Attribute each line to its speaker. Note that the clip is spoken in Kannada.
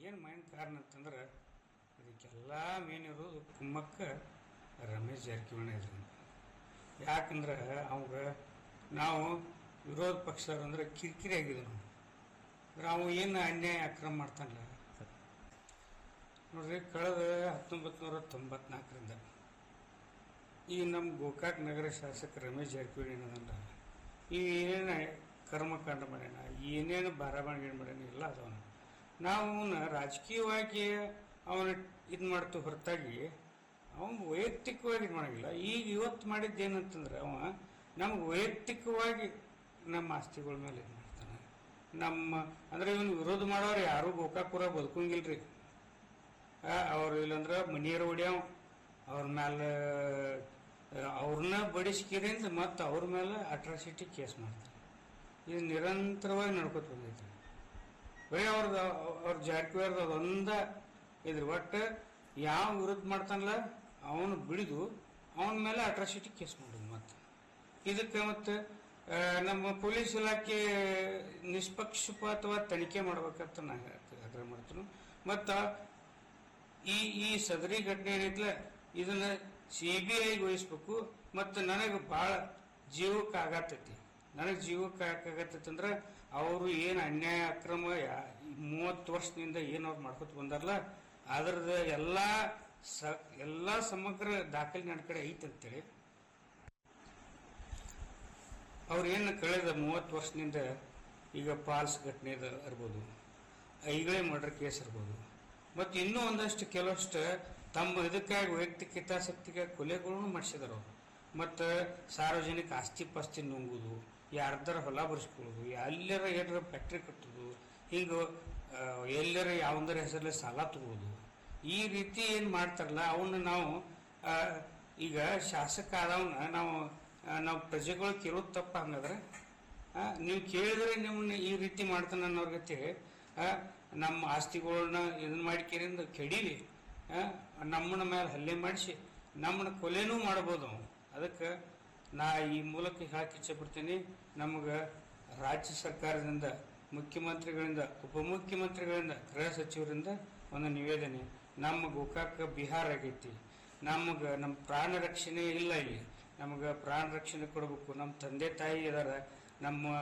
Speaker 1: ಏನು ಮೈನ್ ಕಾರಣ ಅಂತಂದ್ರೆ ಅದಕ್ಕೆಲ್ಲ ಮೇನ್ ಇರೋದು ಕುಮ್ಮಕ್ಕ ರಮೇಶ್ ಜಾರಕಿಹೊಳಿ ಇದ್ರು. ಯಾಕಂದ್ರೆ ಅವಾಗ ನಾವು ವಿರೋಧ ಪಕ್ಷದವ್ರು ಅಂದ್ರೆ ಕಿರಿಕಿರಿ ಆಗಿದೆ ಅವ ಏನು ಅನ್ಯಾಯ ಅಕ್ರಮ ಮಾಡ್ತಾನಲ್ಲ ನೋಡ್ರಿ ಕಳೆದ ಹತ್ತೊಂಬತ್ತು ನೂರ ತೊಂಬತ್ನಾಲ್ಕರಿಂದ ಈ ನಮ್ಮ ಗೋಕಾಕ್ ನಗರ ಶಾಸಕ ರಮೇಶ್ ಜಾರಕಿಹೊಳಿ ಏನದಲ್ಲ ಈ ಏನೇನು ಕರ್ಮಕಾಂಡ ಮಾಡ್ಯಾನ, ಏನೇನು ಬಾರಾಬಾಣಿಗೆ ಮಾಡ್ಯಾನ ಎಲ್ಲ ಅದವನ ನಾವು ಅವನ ರಾಜಕೀಯವಾಗಿ ಅವನ ಇದು ಮಾಡ್ತು ಹೊರತಾಗಿ ಅವನು ವೈಯಕ್ತಿಕವಾಗಿ ಇದು ಮಾಡಂಗಿಲ್ಲ. ಈಗ ಇವತ್ತು ಮಾಡಿದ್ದು ಏನಂತಂದ್ರೆ ಅವ ನಮ್ಗೆ ವೈಯಕ್ತಿಕವಾಗಿ ನಮ್ಮ ಆಸ್ತಿಗಳ ಮೇಲೆ ಇದು ಮಾಡ್ತಾನೆ. ನಮ್ಮ, ಅಂದ್ರೆ ಇವನು ವಿರೋಧ ಮಾಡೋರು ಯಾರೂ ಗೋಕಾಕುರ ಬದುಕಂಗಿಲ್ರಿ. ಅವ್ರು ಇಲ್ಲಂದ್ರೆ ಮನಿಯರ್ ಹೊಡ್ಯಾವ ಅವ್ರ ಮೇಲೆ ಅವ್ರನ್ನ ಬಡಿಸ್ಕಿರಿಂದ ಮತ್ತೆ ಅವ್ರ ಮೇಲೆ ಅಟ್ರಾಸಿಟಿ ಕೇಸ್ ಮಾಡ್ತಾರೆ ಇದು ನಿರಂತರವಾಗಿ ನಡ್ಕೊತ ಬಂದೈತೆ ಬರೀ ಅವ್ರದ್ದು ಅವ್ರ ಜಾರಕಿಹೊಳಿ ಅದೊಂದ ಇದ್ರ ಒಟ್ಟು ಯಾವ ವಿರುದ್ಧ ಮಾಡ್ತಾನಲ್ಲ, ಅವನು ಬಿಡಿದು ಅವನ ಮೇಲೆ ಅಟ್ರಾಸಿಟಿ ಕೇಸ್ ಮಾಡಿದ್ವಿ ಮತ್ತೆ. ಇದಕ್ಕೆ ಮತ್ತೆ ನಮ್ಮ ಪೊಲೀಸ್ ಇಲಾಖೆ ನಿಷ್ಪಕ್ಷಪಾತವಾಗಿ ತನಿಖೆ ಮಾಡ್ಬೇಕಂತ ನಾ ಆಗ್ರಹ ಮಾಡ್ತೀನಿ ಮತ್ತು ಈ ಈ ಸದರಿ ಘಟನೆ ಏನಿದ್ಲ, ಇದನ್ನ ಸಿ ಬಿ ಐಗೆ ವಹಿಸ್ಬೇಕು, ಮತ್ತು ನನಗೆ ಭಾಳ ಜೀವಕ್ಕೆ ಆಗತ್ತೈತಿ ನನಗೆ ಜೀವಕ್ಕೆ ಯಾಕಾಗತ್ತೈತಿ ಅಂದ್ರೆ ಅವರು ಏನು ಅನ್ಯಾಯ, ಅಕ್ರಮ ಮೂವತ್ತು ವರ್ಷದಿಂದ ಏನು ಅವ್ರು ಮಾಡ್ಕೊತ ಬಂದಾರಲ್ಲ ಅದ್ರದ್ದು ಎಲ್ಲ ಸ, ಎಲ್ಲ ಸಮಗ್ರ ದಾಖಲೆ ನನ್ನ ಕಡೆ ಐತೆ ಅಂತೇಳಿ. ಅವ್ರು ಏನು ಕಳೆದ ಮೂವತ್ತು ವರ್ಷದಿಂದ ಈಗ ಪಾಲ್ಸ್ ಘಟನೆ ಇರ್ಬೋದು, ಐಗಳೇ ಮರ್ಡರ್ ಕೇಸ್ ಇರ್ಬೋದು, ಮತ್ತು ಇನ್ನೂ ಒಂದಷ್ಟು ಕೆಲವಷ್ಟು ತಮ್ಮ ಇದಕ್ಕಾಗಿ ವೈಯಕ್ತಿಕ ಹಿತಾಸಕ್ತಿಗೆ ಕೊಲೆಗಳನ್ನು ಮಾಡಿಸಿದಾರೆ ಮತ್ತು ಸಾರ್ವಜನಿಕ ಆಸ್ತಿ ಪಾಸ್ತಿ ನುಂಗುದು ಯಾರ್ದಾರ ಹೊಲ ಬರ್ಸ್ಕೊಳ್ಳೋದು ಎಲ್ಲರ ಏನಾರ ಫ್ಯಾಕ್ಟ್ರಿ ಕಟ್ಟೋದು, ಹಿಂಗೆ ಎಲ್ಲರ ಯಾವಂದರ ಹೆಸರಲ್ಲಿ ಸಾಲ ತಗೋದು, ಈ ರೀತಿ ಏನು ಮಾಡ್ತಾರಲ್ಲ ಅವನ್ನ ನಾವು ಈಗ ಶಾಸಕ ಆದವನ್ನ ನಾವು ನಾವು ಪ್ರಜೆಗಳು ಕೇಳೋದು ತಪ್ಪ ಹಂಗಾದ್ರೆ ನೀವು ಕೇಳಿದ್ರೆ ನಿಮ್ಮನ್ನ ಈ ರೀತಿ ಮಾಡ್ತಾನೆ ಅನ್ನೋರ್ ಗತಿ ನಮ್ಮ ಆಸ್ತಿಗಳನ್ನ ಇದನ್ನ ಮಾಡ್ಕೇರಿಂದ ಕೆಡೀಲಿ ನಮ್ಮನ ಮೇಲೆ ಹಲ್ಲೆ ಮಾಡಿಸಿ ನಮ್ಮನ್ನ ಕೊಲೆನೂ ಮಾಡ್ಬೋದು ಅದಕ್ಕೆ ನಾ ಈ ಮೂಲಕ ಹೇಳಕ್ಕೆ ಇಚ್ಛೆಪಡ್ತೀನಿ ನಮಗೆ ರಾಜ್ಯ ಸರ್ಕಾರದಿಂದ, ಮುಖ್ಯಮಂತ್ರಿಗಳಿಂದ, ಉಪಮುಖ್ಯಮಂತ್ರಿಗಳಿಂದ, ಗೃಹ ಸಚಿವರಿಂದ ಒಂದು ನಿವೇದನೆ. ನಮ್ಮ ಗೋಕಾಕ ಬಿಹಾರ ಆಗೈತಿ. ನಮಗೆ ನಮ್ಮ ಪ್ರಾಣ ರಕ್ಷಣೆ ಇಲ್ಲ ಇಲ್ಲಿ. ನಮಗೆ ಪ್ರಾಣ ರಕ್ಷಣೆ ಕೊಡಬೇಕು. ನಮ್ಮ ತಂದೆ ತಾಯಿ ಇದಾರ ನಮ್ಮ